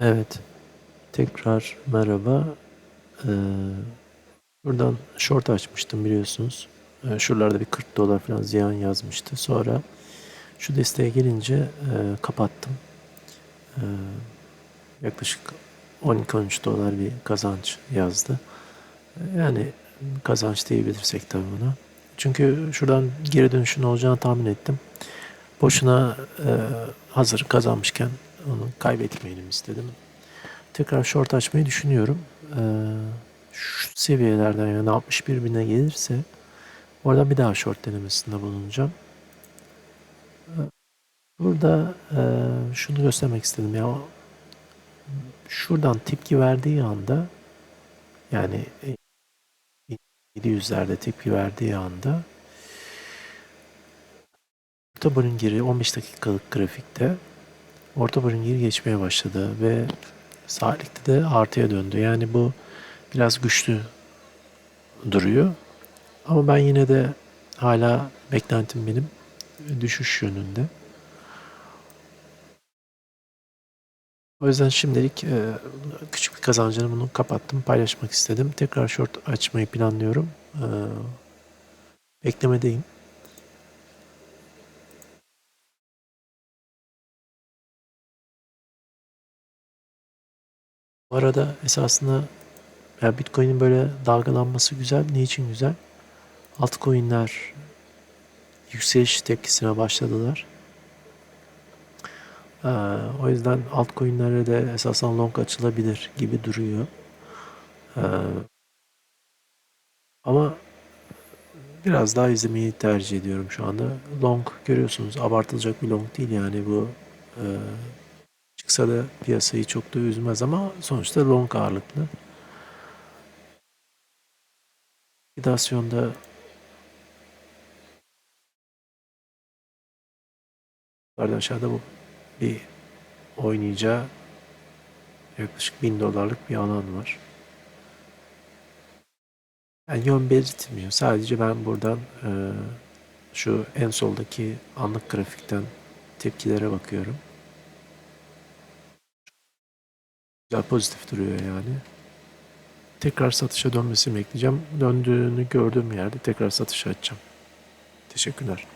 Evet. Tekrar merhaba. Ee, buradan short açmıştım biliyorsunuz. Ee, şuralarda bir 40 dolar falan ziyan yazmıştı. Sonra şu desteğe gelince e, kapattım. Ee, yaklaşık 12-13 dolar bir kazanç yazdı. Yani kazanç diyebilirsek tabii buna. Çünkü şuradan geri dönüşün olacağını tahmin ettim. Boşuna e, hazır kazanmışken onu kaybetmeyelim istedim. Tekrar short açmayı düşünüyorum. Ee, şu seviyelerden yani 61 bine gelirse oradan bir daha short denemesinde bulunacağım. Ee, Burada e, şunu göstermek istedim ya şuradan tepki verdiği anda yani 700'lerde tepki verdiği anda orta barın geri 15 dakikalık grafikte orta barın geri geçmeye başladı ve saatlikte de artıya döndü. Yani bu biraz güçlü duruyor. Ama ben yine de hala beklentim benim düşüş yönünde. O yüzden şimdilik e, küçük bir kazancını bunu kapattım. Paylaşmak istedim. Tekrar short açmayı planlıyorum. E, beklemedeyim. Bu arada esasında ya Bitcoin'in böyle dalgalanması güzel. Niçin güzel? Altcoin'ler yükseliş tepkisine başladılar. Ee, o yüzden altcoin'lere de esasen long açılabilir gibi duruyor. Ee, ama biraz daha izlemeyi tercih ediyorum şu anda. Long görüyorsunuz abartılacak bir long değil yani bu e, çıksa da piyasayı çok da üzmez ama sonuçta long ağırlıklı. Likidasyonda yukarıdan aşağıda bu bir oynayacağı yaklaşık 1000 dolarlık bir alan var. Yani yön belirtmiyor. Sadece ben buradan e, şu en soldaki anlık grafikten tepkilere bakıyorum. Güzel pozitif duruyor yani. Tekrar satışa dönmesini bekleyeceğim. Döndüğünü gördüğüm yerde tekrar satışa açacağım. Teşekkürler.